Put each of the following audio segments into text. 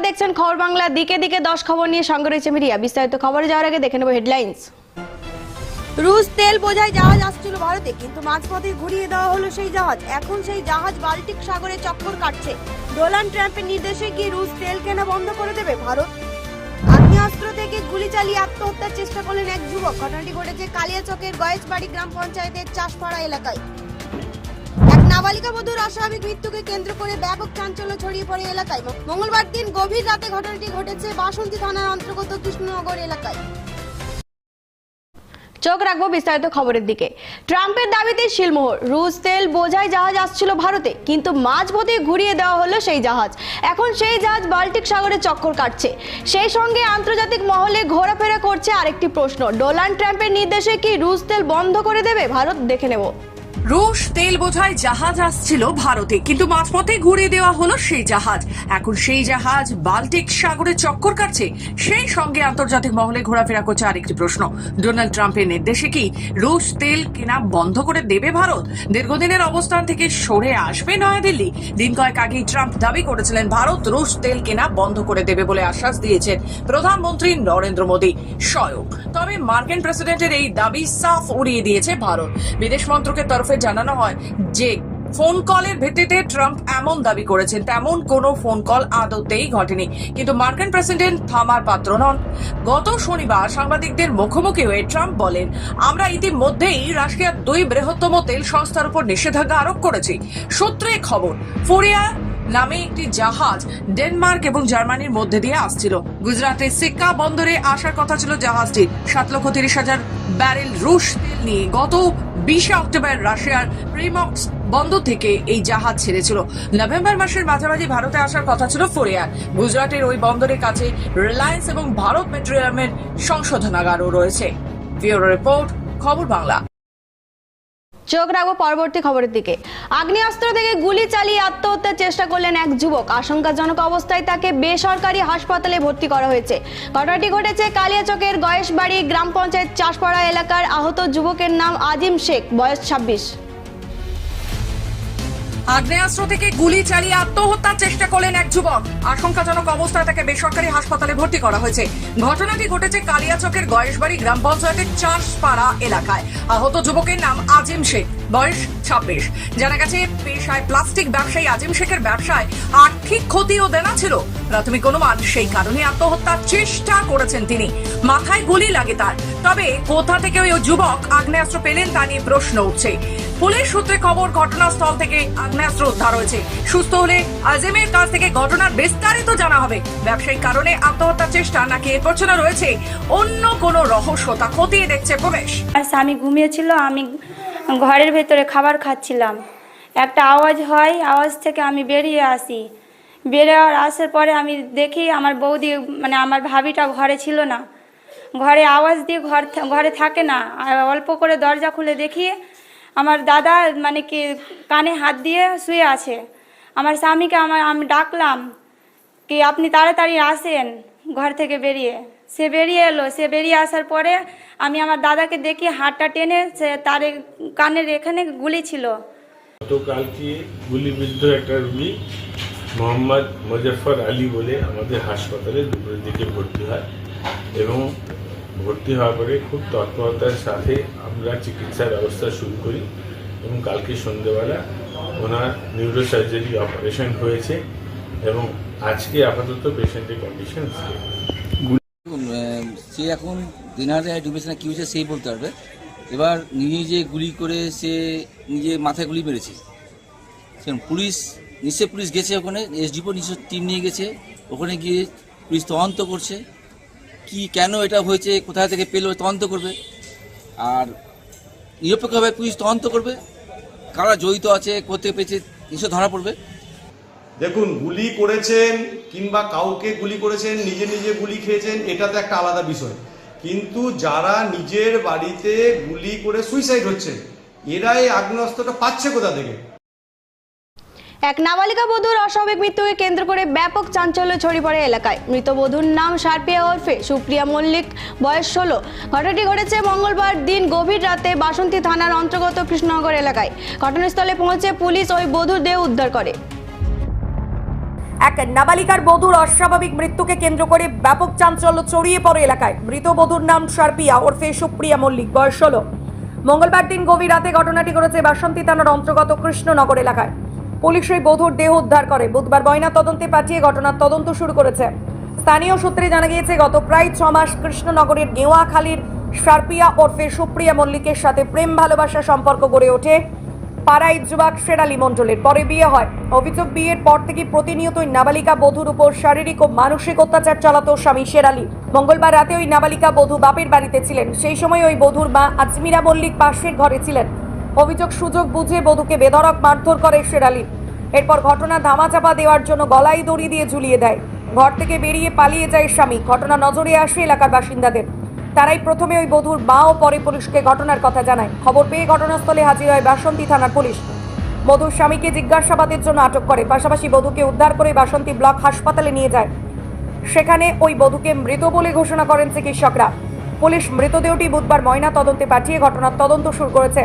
নমস্কার দেখছেন খবর বাংলা। দিকে দিকে দশ খবর নিয়ে সঙ্গে রয়েছে মিডিয়া। বিস্তারিত খবরে যাওয়ার আগে দেখে নেব হেডলাইন্স রুশ তেল বোঝাই জাহাজ আসছিল ভারতে, কিন্তু মাঝপথে ঘুরিয়ে দেওয়া হলো সেই জাহাজ। এখন সেই জাহাজ বাল্টিক সাগরে চক্কর কাটছে। ডোনাল্ড ট্রাম্পের নির্দেশে কি রুশ তেল কেনা বন্ধ করে দেবে ভারত? আগ্নেয়াস্ত্র থেকে গুলি চালিয়ে আত্মহত্যার চেষ্টা করলেন এক যুবক। ঘটনাটি ঘটেছে কালিয়াচকের গয়েশবাড়ি গ্রাম পঞ্চায়েতের চাষপাড়া এলাকায়। নাবালিকা বধূর অস্বাভাবিক মৃত্যুকে কেন্দ্র করে ব্যাপক চাঞ্চল্য ছড়িয়ে পড়ে এলাকায়। মঙ্গলবার দিন গভীর রাতে ঘটনাটি ঘটেছে বাসন্তী থানার অন্তর্গত কৃষ্ণনগর এলাকায়। চোখ রাখব বিস্তারিত খবরের দিকে। ট্রাম্পের দাবিতে শিলমোহর, রুশ তেল বোঝাই জাহাজ আসছিল ভারতে, কিন্তু মাঝপথে ঘুরিয়ে দেওয়া হলো সেই জাহাজ। এখন সেই জাহাজ বাল্টিক সাগরে চক্কর কাটছে। সেই সঙ্গে আন্তর্জাতিক মহলে ঘোরাফেরা করছে আরেকটি প্রশ্ন। ডোনাল্ড ট্রাম্পের নির্দেশে কি রুশ তেল বন্ধ করে দেবে? ভারত দেখে নেব। রুশ তেল বোঝাই জাহাজ আসছিল ভারতে, কিন্তু মাঝপথে ঘুরে দেওয়া হলো সেই জাহাজ। এখন সেই জাহাজ বাল্টিক সাগরে চক্কর কাটছে। সেই সঙ্গে আন্তর্জাতিক মহলে ঘোরাফেরা করছে আরেকটি প্রশ্ন। ডোনাল্ড ট্রাম্পের নির্দেশে কি রুশ তেল কেনা বন্ধ করে দেবে ভারত? দীর্ঘদিনের অবস্থান থেকে সরে আসবে নয়াদিল্লি। দিন কয়েক আগেই ট্রাম্প দাবি করেছিলেন, ভারত রুশ তেল কেনা বন্ধ করে দেবে বলে আশ্বাস দিয়েছেন প্রধানমন্ত্রী নরেন্দ্র মোদী স্বয়ং। তবে মার্কিন প্রেসিডেন্টের এই দাবি সাফ উড়িয়ে দিয়েছে ভারত। বিদেশ মন্ত্রকের তরফে জানানো হয় যে ফোন কলের ভিত্তিতে ট্রাম্প এমন দাবি করেছেন, তেমন কোনো ফোন কল আদতেই ঘটেনি। কিন্তু মার্কিন প্রেসিডেন্ট থামার পাত্র নন। গত শনিবার সাংবাদিকদের মুখোমুখি হয়ে ট্রাম্প বলেন, আমরা ইতিমধ্যেই রাশিয়ার দুই বৃহত্তম তেল সংস্থার উপর নিষেধাজ্ঞা আরোপ করেছি। সূত্রে খবর, ফোরিয়া নামে একটি জাহাজ ডেনমার্ক এবং জার্মানির মধ্যে দিয়ে আসছিল। গুজরাটের সিক্কা বন্দরে আসার কথা ছিল জাহাজটি। সাত লক্ষ তিরিশ হাজার ব্যারেল রুশ তেল নিয়ে গত বিশে অক্টোবর রাশিয়ার প্রিমক্স বন্দর থেকে এই জাহাজ ছেড়েছিল। নভেম্বর মাসের মাঝামাঝি ভারতে আসার কথা ছিল ফোরিয়ার। গুজরাটের ওই বন্দরের কাছে রিলায়েন্স এবং ভারত পেট্রোলিয়ামের সংশোধনাগারও রয়েছে। ব্যুরো রিপোর্ট, খবর বাংলা। চোখ রাখব পরবর্তী খবরের দিকে। আগ্নেয়াস্ত্র থেকে গুলি চালিয়ে আত্মহত্যার চেষ্টা করলেন এক যুবক। আশঙ্কাজনক অবস্থায় তাকে বেসরকারি হাসপাতালে ভর্তি করা হয়েছে। ঘটনাটি ঘটেছে কালিয়াচকের গয়েশবাড়ি গ্রাম পঞ্চায়েত চাষপাড়া এলাকার আহত যুবকের নাম আজিম শেখ, বয়স ছাব্বিশ। আগ্নেয়াস্ত্র থেকে গুলি চালিয়ে আত্মহত্যার চেষ্টা করলেন এক যুবক। আশঙ্কাজনক অবস্থায় তাকে বেসরকারি হাসপাতালে ভর্তি করা হয়েছে। ঘটনাটি ঘটেছে কালিয়াচকের গয়েশবাড়ি গ্রাম পঞ্চায়েতের চাষপাড়া এলাকায়। আহত যুবকের নাম আজিম শেখ। বয়স ছাব্বিশ। জানা গেছে, পেশায় প্লাস্টিক ব্যবসায়ী আজিম শেখের ব্যবসায় আর্থিক ক্ষতি ও দেনা ছিল। প্রাথমিক অনুমান, সেই কারণে আত্মহত্যার চেষ্টা করেছেন তিনি। মাথায় গুলি লাগে তার। তবে কোথা থেকে ওই যুবক আগ্নেয়াস্ত্র পেলেন তা নিয়ে প্রশ্ন উঠছে। পুলিশ সূত্রে খবর, ঘটনাস্থল থেকে আগ্নেয়াস্ত্র উদ্ধার হয়েছে। সুস্থ হলে আজিমের কাছ থেকে ঘটনার বিস্তারিত জানা হবে। ব্যবসায়িক কারণে আত্মহত্যার চেষ্টা নাকি এর পেছনে রয়েছে, অন্য কোনো রহস্য তা খতিয়ে দেখছে পুলিশ। স্বামী ঘুমিয়েছিল, আমি ঘরের ভেতরে খাবার খাচ্ছিলাম। একটা আওয়াজ হয়, আওয়াজ থেকে আমি বেরিয়ে আসি। বেরিয়ে আসার পরে আমি দেখি আমার বৌদি মানে আমার ভাবিটা ঘরে ছিল না। ঘরে আওয়াজ দিয়ে ঘর ঘরে থাকে না। অল্প করে দরজা খুলে দেখি আমার দাদা মানে কি, কানে হাত দিয়ে শুয়ে আছে। আমার স্বামীকে আমার, আমি ডাকলাম, কি আপনি তাড়াতাড়ি আসেন ঘর থেকে বেরিয়ে। সে বেরিয়ে এলো। সে বেরিয়ে আসার পরে আমি আমার দাদাকে দেখি হাতটা টেনে সে তার কানের এখানে গুলি ছিল। গতকালকে গুলিবিদ্ধ একটা রুগী মোহাম্মদ মুজফর আলী বলে আমাদের হাসপাতালে দুপুরের দিকে ভর্তি হয় এবং ভর্তি হওয়ার পরে খুব তৎপরতার সাথে আমরা চিকিৎসা ব্যবস্থা শুরু করি এবং কালকে সন্ধ্যেবেলা ওনার নিউরোসার্জারি অপারেশন হয়েছে এবং আজকে আপাতত পেশেন্টের কন্ডিশন সে এখন দিনহাটে ডুবেছে না কি হয়েছে সেই বলতে পারবে। এবার নিজে যে গুলি করে সে নিজে মাথায় গুলি মেরেছে। সেরকম পুলিশ নিশ্চয় পুলিশ গেছে ওখানে এসডিপো নিশ্চয় টিম নিয়ে গেছে, ওখানে গিয়ে পুলিশ তদন্ত করছে। কি, কেন এটা হয়েছে, কোথা থেকে পেল, তদন্ত করবে। আর নিরপেক্ষভাবে পুলিশ তদন্ত করবে। কারা জড়িত আছে কোথেকে পেয়েছে নিশ্চয় ধরা পড়বে। দেখুন, গুলি করেছেন কিংবা কাউকে গুলি করেছেন, নিজে নিজে গুলি খেয়েছেন এটা তো একটা আলাদা বিষয়। কিন্তু যারা নিজের বাড়িতে গুলি করে সুইসাইড হচ্ছে এরা এই আগ্নেয়াস্ত্রটা পাচ্ছে কোথা থেকে? এক নাবালিকা বধূর অস্বাভাবিক মৃত্যুকে কেন্দ্র করে ব্যাপক চাঞ্চল্য ছড়িয়ে পড়ে এলাকায়। মৃত বধূর নাম সারপিয়া ওরফে সুপ্রিয়া মল্লিক, বয়স ষোলো। ঘটনাটি ঘটেছে মঙ্গলবার দিন গভীর রাতে বাসন্তী থানার অন্তর্গত কৃষ্ণনগর এলাকায়। ঘটনাস্থলে পৌঁছে পুলিশ ওই বধূর দেহ উদ্ধার করে। এক নাবালিকার বধূর অস্বাভাবিক মৃত্যুকে কেন্দ্র করে ব্যাপক চাঞ্চল্য ছড়িয়ে পড়ে এলাকায়। মৃত বধূর নাম সার্পিয়া, ওরফে সুপ্রিয়া মল্লিক, বয়স ষোলো। মঙ্গলবার দিন গভীর রাতে ঘটনাটি ঘটেছে বাসন্তী থানার অন্তর্গত কৃষ্ণনগর এলাকায়। পুলিশ ওই বধূর দেহ উদ্ধার করে। বুধবার ময়না তদন্তে পাঠিয়ে ঘটনার তদন্ত শুরু করেছে। স্থানীয় সূত্রে জানা গিয়েছে, গত প্রায় ছ মাস কৃষ্ণনগরের গেওয়াখালীর সার্পিয়া ওরফে সুপ্রিয়া মল্লিকের সাথে প্রেম ভালোবাসা সম্পর্ক গড়ে ওঠে। পাড়াই যুবক শেরালি মণ্ডলের। পরে বিয়ে হয়। অভিযোগ, বিয়ের পর থেকে প্রতিনিয়তই নাবালিকা বধূর উপর শারীরিক ও মানসিক অত্যাচার চালাতো স্বামী শেরালি। মঙ্গলবার রাতে ওই নাবালিকা বধূ বাপের বাড়িতে ছিলেন। সেই সময় ওই বধূর মা আজমিরা মল্লিক পাশের ঘরে ছিলেন। অভিযোগ, সুযোগ বুঝে বধূকে বেধড়ক মারধর করে শেরালি। এরপর ঘটনা ধামাচাপা দেওয়ার জন্য গলায় দড়ি দিয়ে ঝুলিয়ে দেয়। ঘর থেকে বেরিয়ে পালিয়ে যায় স্বামী। ঘটনা নজরে আসে এলাকার বাসিন্দাদের। তারাই প্রথমে ওই বধুর মা ও পরে পুলিশকে ঘটনার কথা জানায়। খবর পেয়ে ঘটনাস্থলে হাজির হয় বাসন্তী থানার পুলিশ। বধুর স্বামীকে জিজ্ঞাসাবাদের জন্য আটক করে, পাশাপাশি বধূকে উদ্ধার করে বাসন্তী ব্লক হাসপাতালে নিয়ে যায়। সেখানে ওই বধূকে মৃত বলে ঘোষণা করেন চিকিৎসকরা। পুলিশ মৃতদেহটি বুধবার ময়না তদন্তে পাঠিয়ে ঘটনার তদন্ত শুরু করেছে।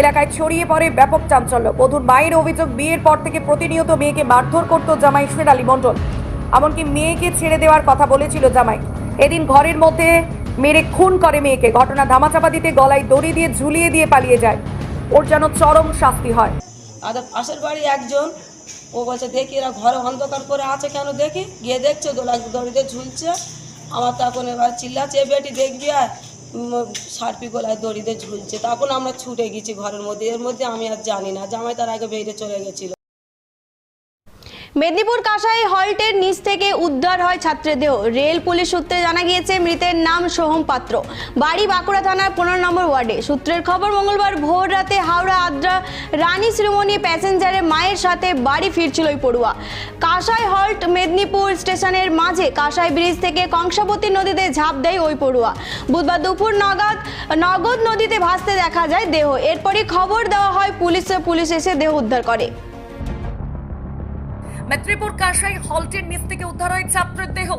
এলাকায় ছড়িয়ে পড়ে ব্যাপক চাঞ্চল্য। বধুর মায়ের অভিযোগ, বিয়ের পর থেকে প্রতিনিয়ত মেয়েকে মারধর করত জামাই শের আলী মণ্ডল। এমনকি মেয়েকে ছেড়ে দেওয়ার কথা বলেছিল জামাই। এদিন ঘরের মধ্যে মেরে খুন করে মেয়েকে। ঘটনা ধামাচাপা দিতে গলায় দড়ি দিয়ে ঝুলিয়ে দিয়ে পালিয়ে যায়। ওর যেন চরম শাস্তি হয়। পাশের বাড়ি একজন। ও বলছে, দেখি এরা ঘরে অন্ধকার করে আছে কেন? দেখি। গিয়ে দেখছে, দোলা দড়িতে ঝুলছে। আমার তখন এবার চিল্লাচ্ছে "এ বেটি, দেখবি আর সার্পি গলায় দড়িতে ঝুলছে। তখন আমরা ছুটে গেছি ঘরের মধ্যে। এর মধ্যে আমি আর জানি না। জামাই তার আগে বেরিয়ে চলে গেছিল। মেদিনীপুর কাঁসাই হল্টের নিচ থেকে উদ্ধার হয় ছাত্রের দেহ রেল পুলিশ সূত্রে জানা গিয়েছে, মৃতের নাম সোহম পাত্র। বাড়ি বাঁকুড়া থানার পনেরো নম্বর ওয়ার্ডে। সূত্রের খবর, মঙ্গলবার ভোর রাতে হাওড়া আদ্রা রানী শ্রীমণি প্যাসেঞ্জারে মায়ের সাথে বাড়ি ফিরছিল ওই পড়ুয়া। কাঁসাই হল্ট মেদিনীপুর স্টেশনের মাঝে কাঁসাই ব্রিজ থেকে কংসাবতী নদীতে ঝাঁপ দেয় ওই পড়ুয়া। বুধবার দুপুর নাগাদ নগদ নদীতে ভাসতে দেখা যায় দেহ। এরপরই খবর দেওয়া হয় পুলিশে, পুলিশ এসে দেহ উদ্ধার করে। মেদিনীপুর কাঁসাই হলটের নিচ থেকে উদ্ধার হয় ছাত্রের দেহ।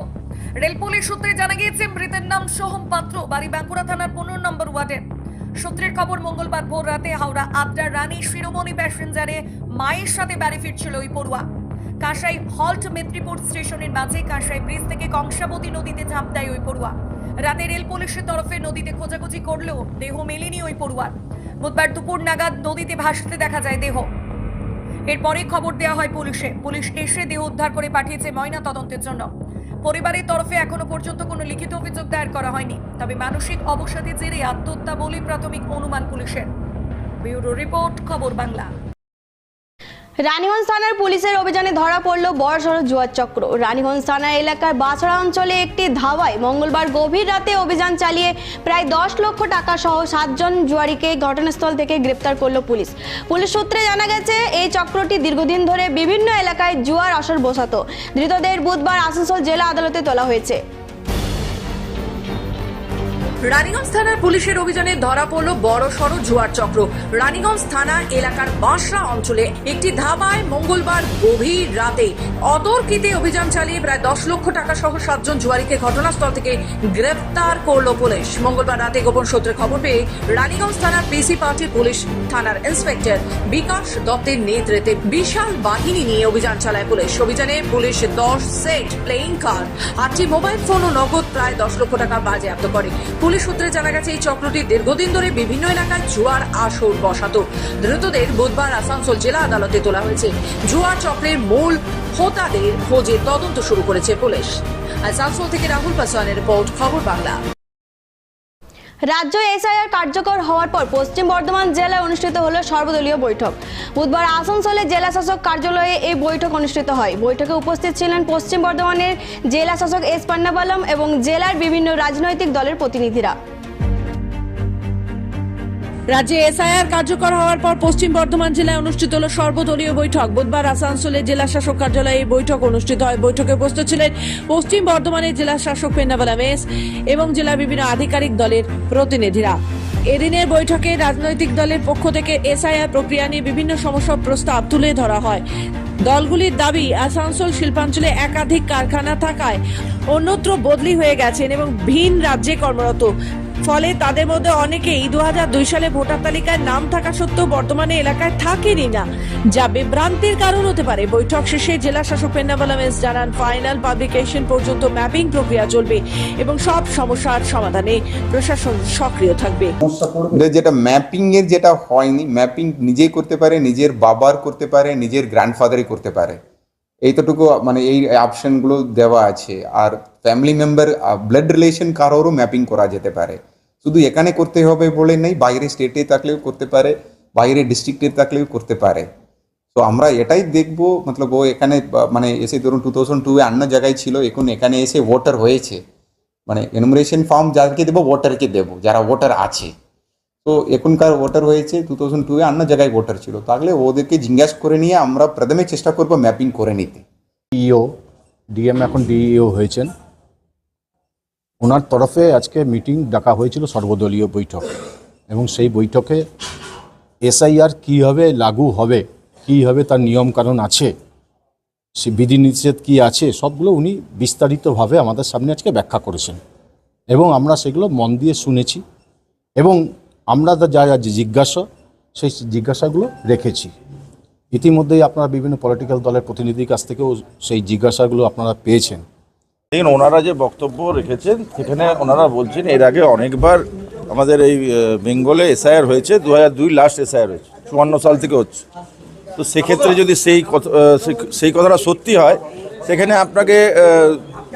রেল পুলিশ সূত্রে জানা গিয়েছে, মৃতের নাম সোহম পাত্র, বাড়ি বাঁকুড়া থানার পনেরো নম্বর ওয়ার্ডের সূত্রের খবর, মঙ্গলবার ভোর রাতে হাওড়া আদ্রা রানী শিরোমণি প্যাসেঞ্জারে মায়ের সাথে বাড়ি ফিরছিল ওই পড়ুয়া। কাঁসাই হল্ট মেদিনীপুর স্টেশনের মাঝে কাঁসাই ব্রিজ থেকে কংসাবতী নদীতে ঝাঁপ দেয় ওই পড়ুয়া। রাতে রেল পুলিশের তরফে নদীতে খোঁজাখুঁজি করলেও দেহ মেলেনি ওই পড়ুয়ার। বুধবার দুপুর নাগাদ নদীতে ভাসতে দেখা যায় দেহ। এরপরে খবর দেয়া হয় পুলিশে। পুলিশ এসে দেহ উদ্ধার করে পাঠিয়েছে ময়না তদন্তের জন্য। পরিবারের তরফে এখনও পর্যন্ত কোনো লিখিত অভিযোগ দায়ের করা হয়নি। তবে মানসিক অবসাদের জেরে আত্মহত্যা বলে প্রাথমিক অনুমান পুলিশের। ব্যুরো রিপোর্ট, খবর বাংলা। রানীগঞ্জ থানার পুলিশের অভিযানে ধরা পড়ল বড়সড় জুয়ার চক্র। রানীগঞ্জ থানার এলাকার বাছড়া অঞ্চলে একটি ধাওয়ায় মঙ্গলবার গভীর রাতে অভিযান চালিয়ে প্রায় দশ লক্ষ টাকা সহ সাতজন জুয়ারিকে ঘটনাস্থল থেকে গ্রেপ্তার করল পুলিশ। পুলিশ সূত্রে জানা গেছে, এই চক্রটি দীর্ঘদিন ধরে বিভিন্ন এলাকায় জুয়ার আসর বসাত। ধৃতদের বুধবার আসানসোল জেলা আদালতে তোলা হয়েছে। রানীগঞ্জ থানার পুলিশের অভিযানে ধরা পড়ল বড় সড় জুয়ার চক্র। রানীগঞ্জ থানা এলাকার বাঁশরা অঞ্চলে একটি ধাবায় মঙ্গলবার গভীর রাতে অতর্কিতে অভিযান চালিয়ে প্রায় দশ লক্ষ টাকা সহ সাতজন জুয়ারিকে ঘটনাস্থল থেকে গ্রেফতার করল পুলিশ। মঙ্গলবার রাতে গোপন সূত্রে খবর পেয়ে রানীগঞ্জ থানার পিসি পার্টির পুলিশ থানার ইন্সপেক্টর বিকাশ দত্তের নেতৃত্বে বিশাল বাহিনী নিয়ে অভিযান চালায় পুলিশ। অভিযানে পুলিশ দশ সেট প্লেইং কার, আটটি মোবাইল ফোন ও নগদ প্রায় দশ লক্ষ টাকা বাজেয়াপ্ত করে। পুলিশ সূত্রে জানা গেছে, এই চক্রটি দীর্ঘদিন ধরে বিভিন্ন এলাকায় জুয়ার আসর বসাত। ধৃতদের বুধবার আসানসোল জেলা আদালতে তোলা হয়েছে। জুয়ার চক্রের মূল হোতাদের খোঁজে তদন্ত শুরু করেছে পুলিশ। আসানসোল থেকে রাহুল পাসওয়ানের রিপোর্ট, খবর বাংলা। রাজ্য এসআইআর কার্যকর হওয়ার পর পশ্চিম বর্ধমান জেলায় অনুষ্ঠিত হলো সর্বদলীয় বৈঠক। বুধবার আসানসোলে জেলাশাসক কার্যালয়ে এই বৈঠক অনুষ্ঠিত হয়। বৈঠকে উপস্থিত ছিলেন পশ্চিম বর্ধমানের জেলাশাসক এস পান্নাবালম এবং জেলার বিভিন্ন রাজনৈতিক দলের প্রতিনিধিরা। রাজ্যে এসআইআর কার্যকর হওয়ার পর পশ্চিম বর্ধমান জেলায় অনুষ্ঠিত হল সর্বদলীয় বৈঠক। বুধবার আসানসোলে জেলা শাসক কার্যালয়ে এই বৈঠক অনুষ্ঠিত হয়। বৈঠকে উপস্থিত ছিলেন পশ্চিম বর্ধমানের জেলা শাসক পেন্নাবালা মেস এবং জেলার বিভিন্ন আধিকারিক দলের প্রতিনিধিরা। এদিনের বৈঠকে রাজনৈতিক দলের পক্ষ থেকে এসআইআর প্রক্রিয়া নিয়ে বিভিন্ন সমস্যা প্রস্তাব তুলে ধরা হয়। দলগুলির দাবি, আসানসোল শিল্পাঞ্চলে একাধিক কারখানা থাকায় অন্যত্র বদলি হয়ে গেছেন এবং ভিন রাজ্যে কর্মরত। ফলে তাদের মধ্যে অনেকেই দু দুই সালে ভোটার তালিকায় নাম থাকা সত্ত্বেও বর্তমানে এলাকায় থাকেনই না। যা বিভ্রান্তির কারণ হতে পারে। বৈঠক শেষে জেলা শাসক পেন্নাবালাম এস জানান ফাইনাল পাবলিকেশন পর্যন্ত ম্যাপিং প্রক্রিয়া চলবে এবং সব সমস্যার সমাধানে প্রশাসন সক্রিয় থাকবে। যেটা ম্যাপিং এর যেটা হয়নি ম্যাপিং নিজেই করতে পারে নিজের বাবার করতে পারে নিজের গ্র্যান্ডফাদারই করতে পারে। এইতটুকু মানে এই অপশনগুলো দেওয়া আছে। আর ফ্যামিলি মেম্বার ব্লাড রিলেশন কারোরও ম্যাপিং করা যেতে পারে। শুধু এখানে করতে হবে বলে নেই, বাইরে স্টেটে থাকলেও করতে পারে, বাইরে ডিস্ট্রিক্টে থাকলেও করতে পারে। তো আমরা এটাই দেখব, মতলব ও এখানে মানে এসে ধরুন টু থাউজেন্ড টুয়ে অন্য জায়গায় ছিল, এখন এখানে এসে ভোটার হয়েছে। মানে এনুমারেশন ফর্ম যাদেরকে দেবো ভোটারকে দেবো, যারা ভোটার আছে। তো এখনকার ভোটার হয়েছে টু থাউজেন্ড টুয়ে অন্য জায়গায় ভোটার ছিল। তাহলে ওদেরকে জিজ্ঞাসা করে নিয়ে আমরা প্রথমে চেষ্টা করব ম্যাপিং করে নিতে। ইও ডিএম এখন ডিইও হয়েছেন। ওনার তরফে আজকে মিটিং ডাকা হয়েছিল সর্বদলীয় বৈঠক। এবং সেই বৈঠকে এসআইআর কীভাবে লাগু হবে, কী হবে, তার নিয়মকানুন আছে, সে বিধিনিষেধ কী আছে, সবগুলো উনি বিস্তারিতভাবে আমাদের সামনে আজকে ব্যাখ্যা করেছেন। এবং আমরা সেগুলো মন দিয়ে শুনেছি। এবং আমরা তো যা যা জিজ্ঞাসা, সেই জিজ্ঞাসাগুলো রেখেছি। ইতিমধ্যেই আপনারা বিভিন্ন পলিটিক্যাল দলের প্রতিনিধির কাছ থেকেও সেই জিজ্ঞাসাগুলো আপনারা পেয়েছেন। দেখুন, ওনারা যে বক্তব্য রেখেছেন, সেখানে ওনারা বলছেন, এর আগে অনেকবার আমাদের এই বেঙ্গলে এসআইআর হয়েছে দু হাজার দুই লাস্ট এসআইআর হয়েছে, চুয়ান্ন সাল থেকে হচ্ছে। তো সেক্ষেত্রে যদি সেই কথা- সেই কথাটা সত্যি হয়, সেখানে আপনাকে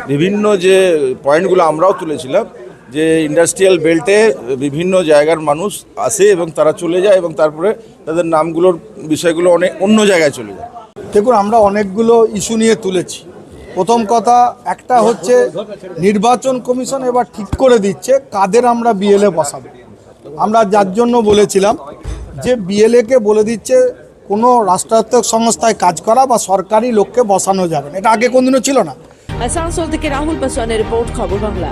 বিভিন্ন যে পয়েন্টগুলো আমরাও তুলেছিলাম যে ইন্ডাস্ট্রিয়াল বেল্টে বিভিন্ন জায়গার মানুষ আসে এবং তারা চলে যায় এবং তারপরে তাদের নামগুলোর বিষয়গুলো অনেক অন্য জায়গায় চলে যায়। দেখুন আমরা অনেকগুলো ইস্যু নিয়ে তুলেছি। প্রথম কথা একটা হচ্ছে নির্বাচন কমিশন এবার ঠিক করে দিচ্ছে কাদের আমরা বিএলএ বসাবো। আমরা যার জন্য বলেছিলাম যে বিএলএকে বলে দিচ্ছে কোনো রাষ্ট্রায়ত্ত সংস্থায় কাজ করা বা সরকারি লোককে বসানো যাবে না। এটা আগে কোনদিনও ছিল না। আসানসোল থেকে রাহুল পাসওয়ানের রিপোর্ট খবর বাংলা।